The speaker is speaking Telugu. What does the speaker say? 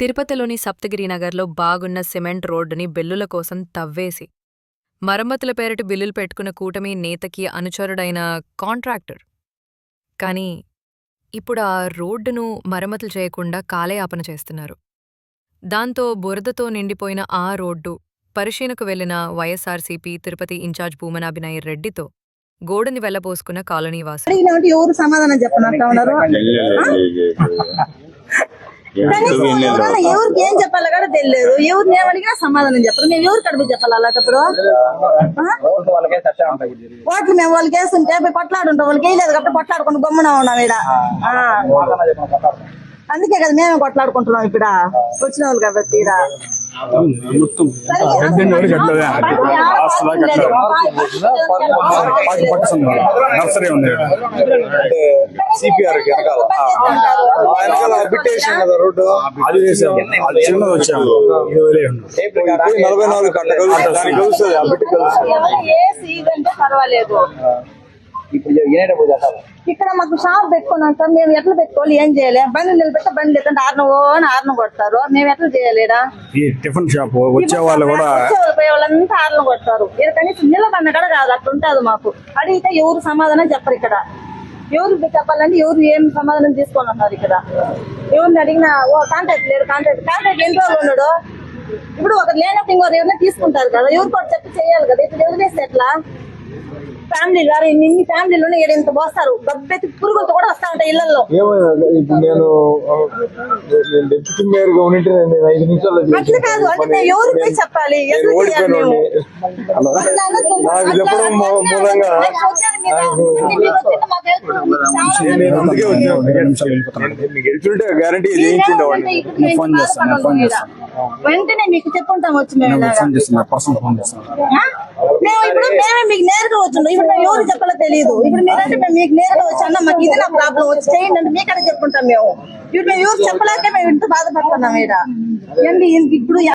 తిరుపతిలోని సప్తగిరి నగర్లో బాగున్న సిమెంట్ రోడ్డుని బిల్లుల కోసం తవ్వేసి మరమ్మతుల పేరిట బిల్లులు పెట్టుకున్న కూటమి నేతకి అనుచరుడైన కాంట్రాక్టర్. కానీ ఇప్పుడు ఆ రోడ్డును మరమ్మతులు చేయకుండా కాలయాపన చేస్తున్నారు. దాంతో బురదతో నిండిపోయిన ఆ రోడ్డు పరిశీలనకు వెళ్ళిన వైఎస్ఆర్సీపీ తిరుపతి ఇన్ఛార్జ్ భూమనాభినయ్ రెడ్డితో గోడని వెళ్ళబోసుకున్న కాలనీవాసులు ఎవరికి ఏం చెప్పాలో కూడా తెలియదు. ఎవరిని ఏమడిగినా సమాధానం చెప్పరు. మేము ఎవరు కడుపు చెప్పాలి అలాంటప్పుడు? ఓట్లు మేము వాళ్ళకి వేస్తుంటే పోయి కొట్లాడుంటాం. వాళ్ళకి వేయలేదు కాబట్టి కొట్లాడుకుంటూ గమ్మున ఉన్నాం ఈడ. ఆ. అందుకే కదా మేమే కొట్లాడుకుంటున్నాం ఇక్కడ. వచ్చిన వాళ్ళు కాబట్టి ఈడ. మొత్తం పెద్ద వరకు అట్లదే హాస్టల్ నర్సరీ ఉంది సిపిఆర్ వెనకాల వెనకాల బిట్టేసాం కదా రోడ్డు అది వేసాము అది చిన్నది వచ్చాము నలభై నాలుగు కట్ట కలుస్తుంది. ఆ బిట్టు కలుస్తుంది ఎవరు పర్వాలేదు ఇక్కడ మాకు షాప్ పెట్టుకున్నాం సార్ మేము ఎట్లా పెట్టుకోవాలి ఏం చేయాలి? బండి నిలబెట్ట బండి లేదంటే ఆరున ఓ అని ఆరున కొడతారు. మేము ఎట్లా చేయాలి ఈడ? ఈ టిఫిన్ షాప్ వచ్చే వాళ్ళు కూడా పోయే వాళ్ళంతా ఆరున కొడతారు. ఇక్కడ కనీసం నిలబడిన కూడా కాదు అట్లా ఉంటుంది మాకు. అడిగితే ఎవరు సమాధానం చెప్పరు ఇక్కడ. ఎవరు చెప్పాలంటే ఎవరు ఏం సమాధానం తీసుకొని ఉన్నారు ఇక్కడ? ఎవరిని అడిగినా ఓ కాంటాక్ట్ లేరు కాంటాక్ట్ కాంటాక్ట్ ఎన్ని రోజులు ఉన్నాడు? ఇప్పుడు ఒకరు లేనప్పుడు ఇంకొకరు ఎవరైనా తీసుకుంటారు కదా. ఎవరికి ఒకటి చెప్పి చేయాలి కదా. ఇప్పుడు వదిలేస్తే ఎట్లా? ఫ్యామిలీ గారు ఇన్ని ఇంత పోస్తారు. గబ్బెత్తి పురుగులతో కూడా వస్తా ఉంటాయి ఇళ్ళలో నేను డిప్యూటీ మేయర్గా ఉంటే నేను ఐదు నిమిషాల్లో అట్లా కాదు అంటే పోయి చెప్పాలి. నాకు చెప్పడం. మూలంగా. నేను అందుకే వచ్చాను. నిమిషాలు మీకు గ్యారంటీ ఫోన్ చేస్తాను, ఫోన్. వెంటనే మీకు చెప్పుంటాం వచ్చి మేము. ఫోన్ చేస్తున్నా పర్సనల్ ఫోన్ చేస్తాను? మేము ఇప్పుడు మేమే మీకు నేరుగా వచ్చిండు ఇప్పుడు మేము ఎవరు చెప్పాలో తెలియదు ఇప్పుడు మీరంటే మేము మీకు నేరుగా వచ్చి అన్న మాకు ఇది నా ప్రాబ్లం వచ్చి చేయండి అంటే మీకడే చెప్పుకుంటాం మేము. ఇప్పుడు మేము ఎవరు చెప్పలేక మేము ఇంత బాధపడుతున్నాం ఈడ. ఇప్పుడు